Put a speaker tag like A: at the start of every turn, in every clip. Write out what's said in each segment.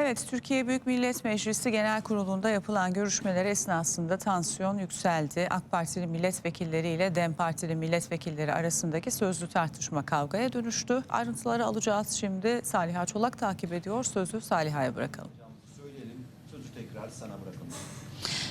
A: Evet, Türkiye Büyük Millet Meclisi Genel Kurulu'nda yapılan görüşmeler esnasında tansiyon yükseldi. AK Partili milletvekilleri ile DEM Partili milletvekilleri arasındaki sözlü tartışma kavgaya dönüştü. Ayrıntıları alacağız şimdi. Saliha Çolak takip ediyor. Sözü Saliha'ya bırakalım.
B: Söyleyelim. Sözü tekrar sana bırakalım.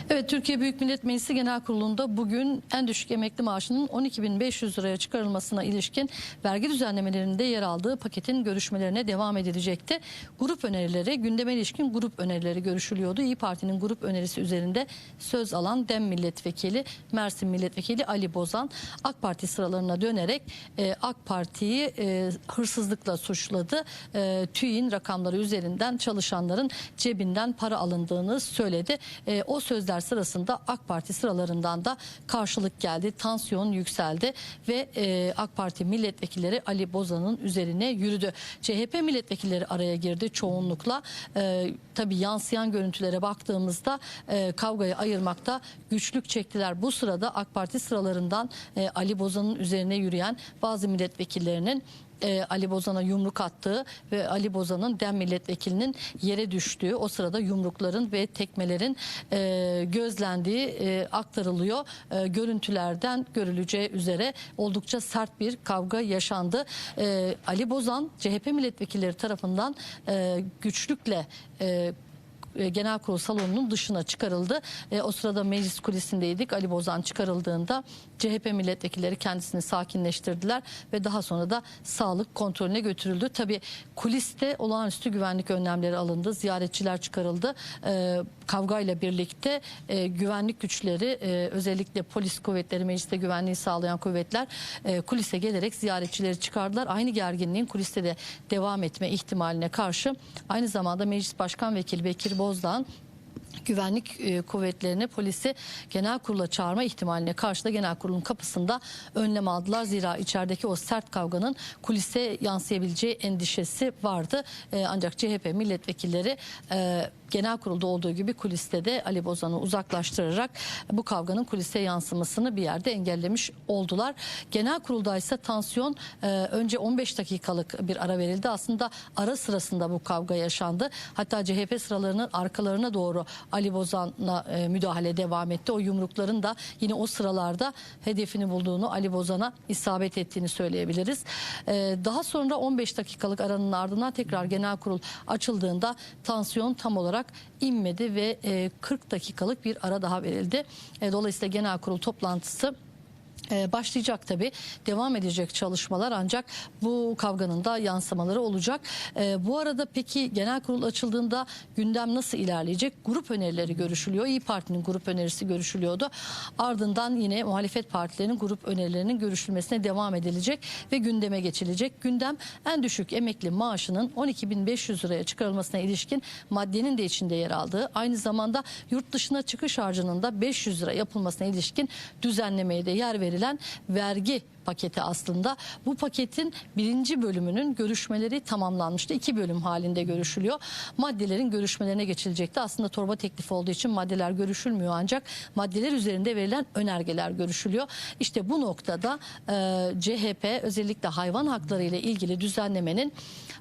C: Evet Türkiye Büyük Millet Meclisi Genel Kurulu'nda bugün en düşük emekli maaşının 12.500 liraya çıkarılmasına ilişkin vergi düzenlemelerinde yer aldığı paketin görüşmelerine devam edilecekti. Grup önerileri gündeme ilişkin grup önerileri görüşülüyordu. İyi Parti'nin grup önerisi üzerinde söz alan DEM Milletvekili Mersin Milletvekili Ali Bozan AK Parti sıralarına dönerek e, AK Parti'yi e, hırsızlıkla suçladı. E, TÜİ'nin rakamları üzerinden çalışanların cebinden para alındığını söyledi. E, o sözler sırasında AK Parti sıralarından da karşılık geldi. Tansiyon yükseldi ve e, AK Parti milletvekilleri Ali Bozan'ın üzerine yürüdü. CHP milletvekilleri araya girdi çoğunlukla. E, tabii yansıyan görüntülere baktığımızda e, kavgayı ayırmakta güçlük çektiler. Bu sırada AK Parti sıralarından e, Ali Bozan'ın üzerine yürüyen bazı milletvekillerinin e, Ali Bozan'a yumruk attığı ve Ali Bozan'ın DEM milletvekilinin yere düştüğü o sırada yumrukların ve tekmelerin e, gözlendiği e, aktarılıyor. E, görüntülerden görüleceği üzere oldukça sert bir kavga yaşandı. E, Ali Bozan CHP milletvekilleri tarafından e, güçlükle e, e, genel kurul salonunun dışına çıkarıldı. E, o sırada meclis kulisindeydik. Ali Bozan çıkarıldığında CHP milletvekilleri kendisini sakinleştirdiler ve daha sonra da sağlık kontrolüne götürüldü. Tabii kuliste olağanüstü güvenlik önlemleri alındı. Ziyaretçiler çıkarıldı. E, kavgayla birlikte e, güvenlik güçleri özellikle polis kuvvetleri mecliste güvenliği sağlayan kuvvetler kulise gelerek ziyaretçileri çıkardılar. Aynı gerginliğin kuliste de devam etme ihtimaline karşı aynı zamanda Meclis Başkan Vekili Bekir Bozdağ'ın güvenlik e, kuvvetlerini polisi genel kurula çağırma ihtimaline karşı da genel kurulun kapısında önlem aldılar. Zira içerideki o sert kavganın kulise yansıyabileceği endişesi vardı. E, ancak CHP milletvekilleri e, genel kurulda olduğu gibi kuliste de Ali Bozan'ı uzaklaştırarak bu kavganın kulise yansımasını bir yerde engellemiş oldular. Genel kurulda ise tansiyon önce 15 dakikalık bir ara verildi. Aslında ara sırasında bu kavga yaşandı. Hatta CHP sıralarının arkalarına doğru Ali Bozan'a e, müdahale devam etti. O yumrukların da yine o sıralarda hedefini bulduğunu Ali Bozan'a isabet ettiğini söyleyebiliriz. E, daha sonra 15 dakikalık aranın ardından tekrar genel kurul açıldığında tansiyon tam olarak inmedi ve e, 40 dakikalık bir ara daha verildi. E, dolayısıyla genel kurul toplantısı başlayacak tabi devam edecek çalışmalar ancak bu kavganın da yansımaları olacak. Ee, bu arada peki genel kurul açıldığında gündem nasıl ilerleyecek? Grup önerileri görüşülüyor. İyi Parti'nin grup önerisi görüşülüyordu. Ardından yine muhalefet partilerinin grup önerilerinin görüşülmesine devam edilecek ve gündeme geçilecek. Gündem en düşük emekli maaşının 12.500 liraya çıkarılmasına ilişkin maddenin de içinde yer aldığı aynı zamanda yurt dışına çıkış harcının da 500 lira yapılmasına ilişkin düzenlemeye de yer verilen vergi paketi aslında. Bu paketin birinci bölümünün görüşmeleri tamamlanmıştı. İki bölüm halinde görüşülüyor. Maddelerin görüşmelerine geçilecekti. Aslında torba teklifi olduğu için maddeler görüşülmüyor ancak maddeler üzerinde verilen önergeler görüşülüyor. İşte bu noktada e, CHP özellikle hayvan hakları ile ilgili düzenlemenin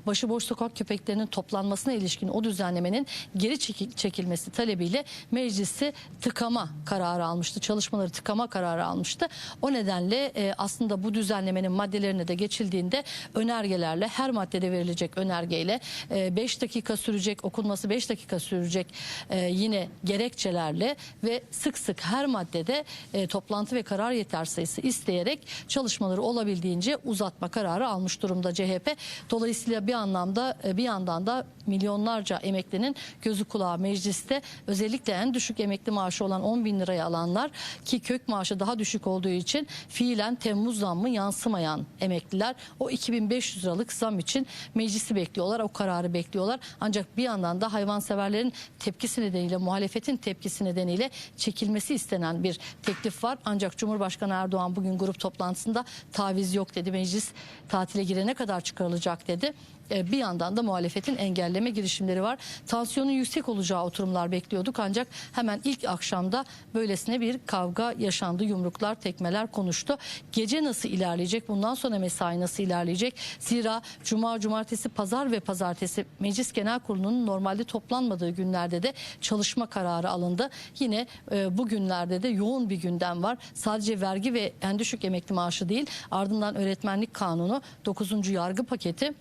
C: başıboş sokak köpeklerinin toplanmasına ilişkin o düzenlemenin geri çekil- çekilmesi talebiyle meclisi tıkama kararı almıştı. Çalışmaları tıkama kararı almıştı. O nedenle e, aslında bu düzenlemenin maddelerine de geçildiğinde önergelerle her maddede verilecek önergeyle 5 dakika sürecek okunması 5 dakika sürecek e, yine gerekçelerle ve sık sık her maddede e, toplantı ve karar yeter sayısı isteyerek çalışmaları olabildiğince uzatma kararı almış durumda CHP. Dolayısıyla bir anlamda e, bir yandan da milyonlarca emeklinin gözü kulağı mecliste özellikle en düşük emekli maaşı olan 10 bin liraya alanlar ki kök maaşı daha düşük olduğu için fiilen Temmuz zammı yansımayan emekliler o 2500 liralık zam için meclisi bekliyorlar o kararı bekliyorlar. Ancak bir yandan da hayvanseverlerin tepkisi nedeniyle muhalefetin tepkisi nedeniyle çekilmesi istenen bir teklif var. Ancak Cumhurbaşkanı Erdoğan bugün grup toplantısında taviz yok dedi meclis tatile girene kadar çıkarılacak dedi bir yandan da muhalefetin engelleme girişimleri var. Tansiyonun yüksek olacağı oturumlar bekliyorduk ancak hemen ilk akşamda böylesine bir kavga yaşandı. Yumruklar, tekmeler konuştu. Gece nasıl ilerleyecek? Bundan sonra mesai nasıl ilerleyecek? Zira cuma, cumartesi, pazar ve pazartesi Meclis Genel Kurulu'nun normalde toplanmadığı günlerde de çalışma kararı alındı. Yine e, bu günlerde de yoğun bir gündem var. Sadece vergi ve en düşük emekli maaşı değil ardından öğretmenlik kanunu 9. yargı paketi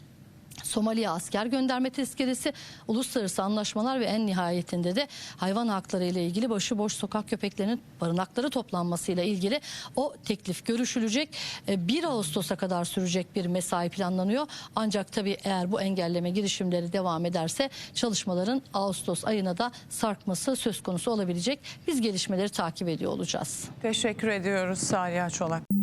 C: Somali'ye asker gönderme tezkeresi, uluslararası anlaşmalar ve en nihayetinde de hayvan hakları ile ilgili başıboş sokak köpeklerinin barınakları toplanmasıyla ilgili o teklif görüşülecek. E, 1 Ağustos'a kadar sürecek bir mesai planlanıyor. Ancak tabii eğer bu engelleme girişimleri devam ederse çalışmaların Ağustos ayına da sarkması söz konusu olabilecek. Biz gelişmeleri takip ediyor olacağız.
A: Teşekkür ediyoruz Saliha Çolak.